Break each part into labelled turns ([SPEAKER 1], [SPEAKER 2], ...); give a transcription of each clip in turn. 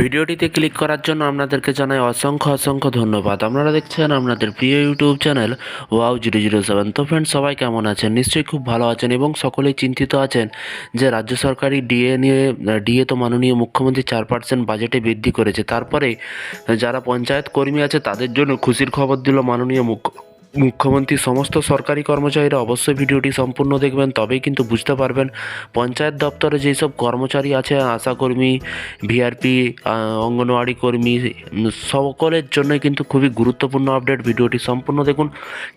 [SPEAKER 1] ভিডিওটিতে ক্লিক করার জন্য আপনাদেরকে জানাই অসংখ্য অসংখ্য ধন্যবাদ। আপনারা দেখছেন আপনাদের প্রিয় YouTube channel wow zero zero seven. তো ফ্রেন্ড সবাই কেমন আছেন? নিশ্চয়ই খুব ভালো আছেন এবং সকলেই চিন্তিত আছেন যে রাজ্য সরকারি ডিএ নিয়ে, ডিএ তো মাননীয় মুখ্যমন্ত্রী চার পার্সেন্ট বাজেটে বৃদ্ধি করেছে। তারপরে যারা পঞ্চায়েত কর্মী আছে, তাদের জন্য খুশির খবর দিল মাননীয় মুখ্য মুখ্যমন্ত্রী সমস্ত সরকারি কর্মচারীরা অবশ্যই ভিডিওটি সম্পূর্ণ দেখবেন, তবেই কিন্তু বুঝতে পারবেন। পঞ্চায়েত দপ্তরে যেই সব কর্মচারী আছে আশাকর্মী ভিআরপি অঙ্গনওয়াড়ি কর্মী, সকলের জন্যই কিন্তু খুবই গুরুত্বপূর্ণ আপডেট। ভিডিওটি সম্পূর্ণ দেখুন।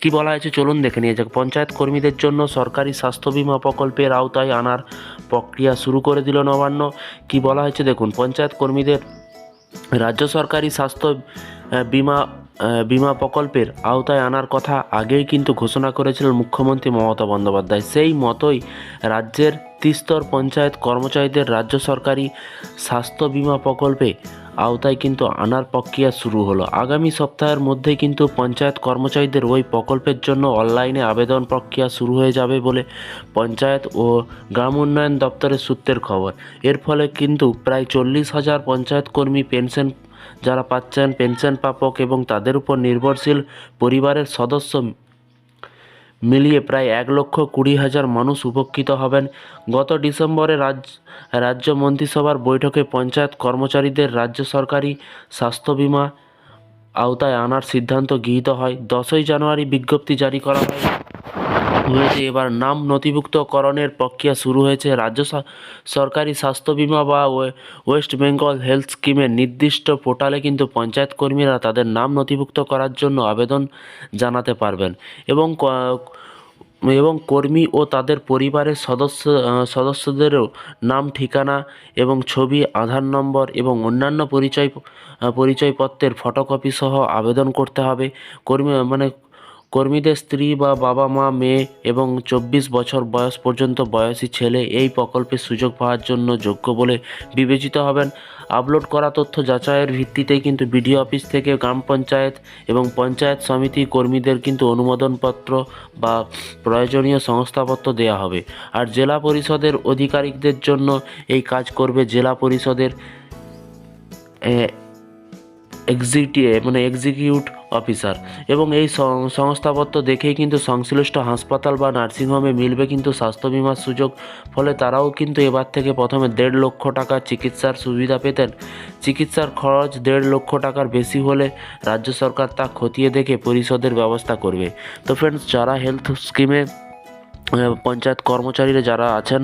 [SPEAKER 1] কি বলা হয়েছে চলুন দেখে নিয়ে যাক। পঞ্চায়েত কর্মীদের জন্য সরকারি স্বাস্থ্য বিমা প্রকল্পের আওতায় আনার প্রক্রিয়া শুরু করে দিল নবান্ন। কি বলা হয়েছে দেখুন, পঞ্চায়েত কর্মীদের রাজ্য সরকারি স্বাস্থ্য বীমা বীমা প্রকল্পের আওতায় আনার কথা আগেই কিন্তু ঘোষণা করেছিলেন মুখ্যমন্ত্রী মমতা বন্দ্যোপাধ্যায়। সেই মতোই রাজ্যের তিস্তর পঞ্চায়েত কর্মচারীদের রাজ্য সরকারি স্বাস্থ্য বিমা প্রকল্পে আওতায় কিন্তু আনার প্রক্রিয়া শুরু হলো। আগামী সপ্তাহের মধ্যে কিন্তু পঞ্চায়েত কর্মচারীদের ওই প্রকল্পের জন্য অনলাইনে আবেদন প্রক্রিয়া শুরু হয়ে যাবে বলে পঞ্চায়েত ও গ্রাম উন্নয়ন দপ্তরের সূত্রের খবর। এর ফলে কিন্তু প্রায় চল্লিশ হাজার পঞ্চায়েত কর্মী পেনশন যারা পাচ্ছেন পেনশন প্রাপক এবং তাদের উপর নির্ভরশীল পরিবারের সদস্য মিলিয়ে প্রায় এক লক্ষ কুড়ি হাজার মানুষ উপকৃত হবেন। গত ডিসেম্বরে রাজ্য রাজ্য মন্ত্রিসভার বৈঠকে পঞ্চায়েত কর্মচারীদের রাজ্য সরকারি স্বাস্থ্য বীমা আওতায় আনার সিদ্ধান্ত গৃহীত হয়। দশই জানুয়ারি বিজ্ঞপ্তি জারি করা হয়। হয়েছে। এবার নাম নথিভুক্তকরণের প্রক্রিয়া শুরু হয়েছে। রাজ্য সরকারি স্বাস্থ্য বীমা বা ওয়ে- ওয়েস্ট বেঙ্গল হেলথ স্কিমের নির্দিষ্ট পোর্টালে কিন্তু পঞ্চায়েত কর্মীরা তাদের নাম নথিভুক্ত করার জন্য আবেদন জানাতে পারবেন। এবং এবং কর্মী ও তাদের পরিবারের সদস্য সদস্যদেরও নাম, ঠিকানা এবং ছবি, আধার নম্বর এবং অন্যান্য পরিচয় পরিচয়পত্রের ফটোকপি সহ আবেদন করতে হবে। কর্মী মানে কর্মীদের স্ত্রী বা বাবা মা, মেয়ে এবং চব্বিশ বছর বয়স পর্যন্ত বয়সী ছেলে এই প্রকল্পের সুযোগ পাওয়ার জন্য যোগ্য বলে বিবেচিত হবেন। আপলোড করা তথ্য যাচাইয়ের ভিত্তিতে কিন্তু বিডিও অফিস থেকে গ্রাম পঞ্চায়েত এবং পঞ্চায়েত সমিতি কর্মীদের কিন্তু অনুমোদনপত্র বা প্রয়োজনীয় সংস্থাপত্র দেওয়া হবে। আর জেলা পরিষদের অধিকারিকদের জন্য এই কাজ করবে জেলা পরিষদের এক্সিটি মানে এক্সিকিউট অফিসার। এবং এই সংস্থাপত্র দেখেই কিন্তু সংশ্লিষ্ট হাসপাতাল বা নার্সিংহোমে মিলবে কিন্তু স্বাস্থ্য বিমার সুযোগ। ফলে তারাও কিন্তু এবার থেকে প্রথমে দেড় লক্ষ টাকা চিকিৎসার সুবিধা পেতেন। চিকিৎসার খরচ দেড় লক্ষ টাকার বেশি হলে রাজ্য সরকার তা খতিয়ে দেখে পরিষদের ব্যবস্থা করবে। তো ফ্রেন্ডস যারা হেলথ স্কিমে পঞ্চায়েত কর্মচারীরা যারা আছেন,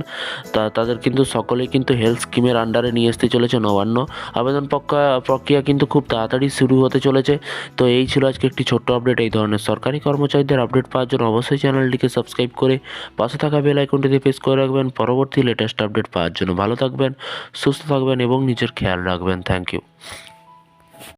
[SPEAKER 1] তা তাদের কিন্তু সকলেই কিন্তু হেলথ স্কিমের আন্ডারে নিয়ে আসতে চলেছে নবান্ন। আবেদন প্রক্রিয়া প্রক্রিয়া কিন্তু খুব তাড়াতাড়ি শুরু হতে চলেছে। তো এই ছিল আজকে একটি ছোট্ট আপডেট এই ধরনের। সরকারি কর্মচারীদের আপডেট পাওয়ার জন্য অবশ্যই চ্যানেলটিকে সাবস্ক্রাইব করে পাশে থাকা বেল আইকনটিতে প্রেস করে রাখবেন। পরবর্তী লেটেস্ট আপডেট পাওয়ার জন্য ভালো থাকবেন, সুস্থ থাকবেন এবং নিজের খেয়াল রাখবেন। Thank you